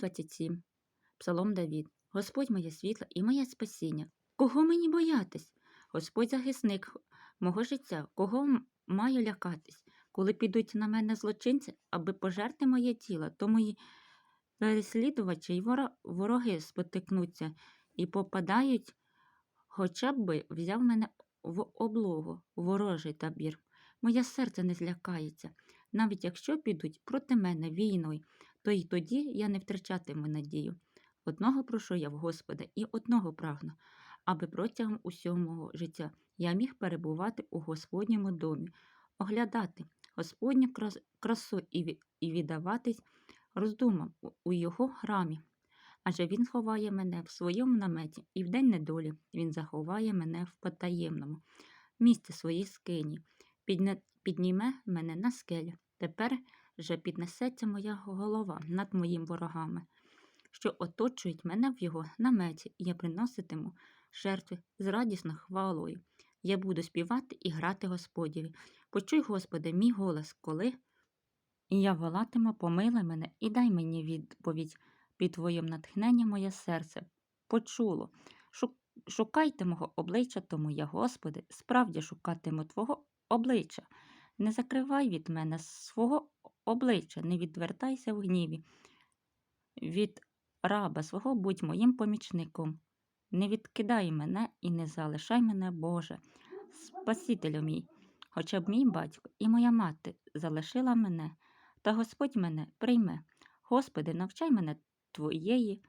27. Псалом Давід. Господь моє світло і моє спасіння. Кого мені боятись? Господь захисник мого життя, кого маю лякатись? Коли підуть на мене злочинці, аби пожерти моє тіло, то мої переслідувачі й вороги спотикнуться і попадають, хоча б взяв мене в облогу, ворожий табір. Моє серце не злякається, навіть якщо підуть проти мене війною, то й тоді я не втрачатиму надію. Одного прошу я в Господа і одного прагну, аби протягом усього життя я міг перебувати у Господньому домі, оглядати Господню красу і, віддаватись роздумам у- його храмі. Адже він ховає мене в своєму наметі, і в день недолі він заховає мене в потаємному місці своїй скині, підніме мене на скелю. Тепер же піднесеться моя голова над моїм ворогами, що оточують мене в його наметі, і я приноситиму жертви з радісною хвалою. Я буду співати і грати Господіві. Почуй, Господи, мій голос, коли я волатиму, помилуй мене і дай мені відповідь під Твоїм натхненням моє серце. Почуло. Шукайте мого обличчя, тому я, Господи, справді шукатиму Твого обличчя. Не закривай від мене свого обличчя, не відвертайся в гніві. Від раба свого будь моїм помічником. Не відкидай мене і не залишай мене, Боже, Спасителю мій. Хоча б мій батько і моя мати залишила мене, та Господь мене прийме. Господи, навчай мене Твоєї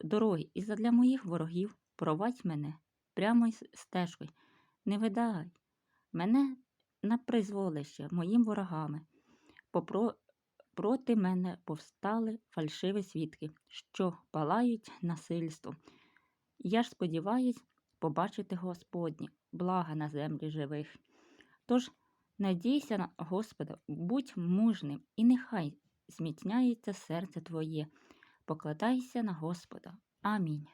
дороги, і задля моїх ворогів провадь мене прямо й стежкою. Не видай мене на призволище моїм ворогами. Попро... Проти мене повстали фальшиві свідки, що палають насильством. Я ж сподіваюсь побачити Господнє, блага на землі живих. Тож надійся на Господа, будь мужним, і нехай зміцняється серце твоє. Покладайся на Господа. Амінь.